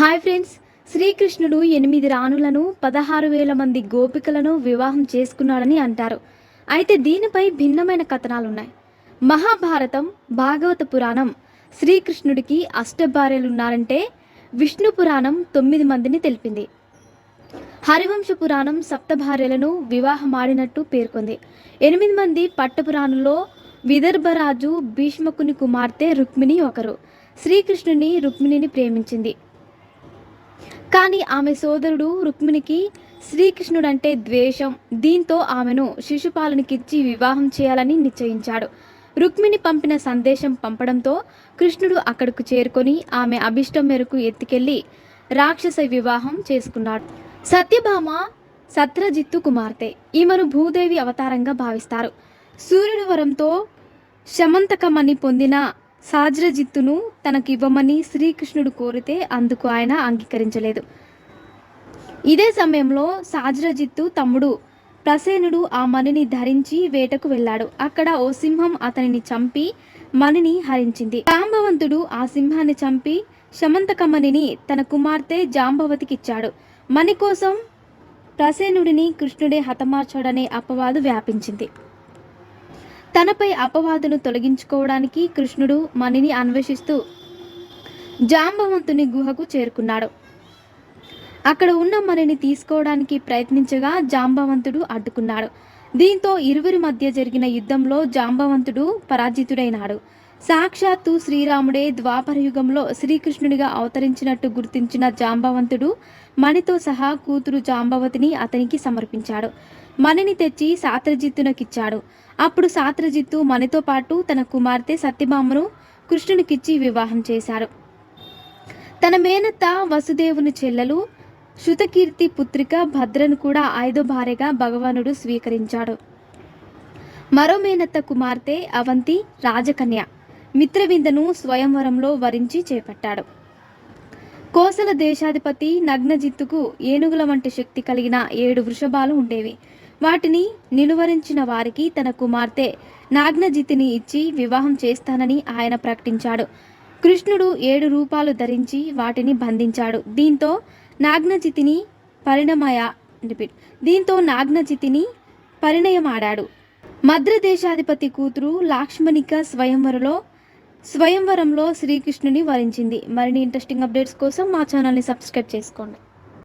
Hi friends. శ్రీకృష్ణుడు ఎనిమిది రాణులను పదహారు వేల మంది గోపికలను వివాహం చేసుకున్నాడని అంటారు. అయితే దీనిపై భిన్నమైన కథనాలున్నాయి. మహాభారతం భాగవత పురాణం శ్రీకృష్ణుడికి అష్టభార్యలున్నారంటే విష్ణు పురాణం తొమ్మిది మందిని తెలిపింది. హరివంశ పురాణం సప్తభార్యలను వివాహమాడినట్టు పేర్కొంది. ఎనిమిది మంది పట్టపురాణంలో విదర్భరాజు భీష్మకుని కుమార్తె రుక్మిణి ఒకరు. శ్రీకృష్ణుని రుక్మిణిని ప్రేమించింది. కానీ ఆమె సోదరుడు రుక్మిణికి శ్రీకృష్ణుడంటే ద్వేషం. దీంతో ఆమెను శిశుపాలనికిచ్చి వివాహం చేయాలని నిశ్చయించాడు. రుక్మిణి పంపిన సందేశం పంపడంతో కృష్ణుడు అక్కడకు చేరుకొని ఆమె అభిష్టం మేరకు ఎత్తుకెళ్ళి రాక్షస వివాహం చేసుకున్నాడు. సత్యభామ సత్రజిత్తు కుమార్తె. ఈమెను భూదేవి అవతారంగా భావిస్తారు. సూర్యుడి వరంతో శమంతకమని పొందిన సాజ్రజిత్తును తనకివ్వమని శ్రీకృష్ణుడు కోరితే అందుకు ఆయన అంగీకరించలేదు. ఇదే సమయంలో సాజ్రజిత్తు తమ్ముడు ప్రసేనుడు ఆ మణిని ధరించి వేటకు వెళ్ళాడు. అక్కడ ఓ సింహం అతనిని చంపి మణిని హరించింది. జాంబవంతుడు ఆ సింహాన్ని చంపి శమంతకమణిని తన కుమార్తె జాంబవతికిచ్చాడు. మణి కోసం ప్రసేనుడిని కృష్ణుడే హతమార్చాడనే అపవాదు వ్యాపించింది. తనపై అపవాదును తొలగించుకోవడానికి కృష్ణుడు మణిని అన్వేషిస్తూ జాంబవంతుని గుహకు చేరుకున్నాడు. అక్కడ ఉన్న మణిని తీసుకోవడానికి ప్రయత్నించగా జాంబవంతుడు అడ్డుకున్నాడు. దీంతో ఇరువురి మధ్య జరిగిన యుద్ధంలో జాంబవంతుడు పరాజితుడైనాడు. సాక్షాత్తు శ్రీరాముడే ద్వాపర యుగంలో శ్రీకృష్ణుడిగా అవతరించినట్టు గుర్తించిన జాంబవంతుడు మణితో సహా కూతురు జాంబవతిని అతనికి సమర్పించాడు. మణిని తెచ్చి సాత్రజిత్తునకిచ్చాడు అప్పుడు సాత్రజిత్తు మణితో పాటు తన కుమార్తె సత్యభామను కృష్ణునికిచ్చి వివాహం చేశాడు తన మేనత్త వసుదేవుని చెల్లెలు శృతకీర్తి పుత్రిక భద్రను కూడా ఐదో భార్యగా భగవానుడు స్వీకరించాడు. మరో మేనత్త కుమార్తె అవంతి రాజకన్య మిత్రవిందను స్వయంవరంలో వరించి చేపట్టాడు. కోసల దేశాధిపతి నగ్నజిత్తుకు ఏనుగుల వంటి శక్తి కలిగిన ఏడు వృషభాలు ఉండేవి. వాటిని నిలువరించిన వారికి తన కుమార్తె నాగ్నజితిని ఇచ్చి వివాహం చేస్తానని ఆయన ప్రకటించాడు. కృష్ణుడు ఏడు రూపాలు ధరించి వాటిని బంధించాడు. దీంతో నాగ్నజితిని పరిణమయ రిపీట్. దీంతో నాగ్నజితిని పరిణయమాడాడు. మద్రదేశాధిపతి కూతురు లాక్ష్మణిక స్వయంవరలో స్వయంవరంలో శ్రీకృష్ణుని వరించింది. మరిన్ని ఇంట్రెస్టింగ్ అప్డేట్స్ కోసం మా ఛానల్ని సబ్స్క్రైబ్ చేసుకోండి.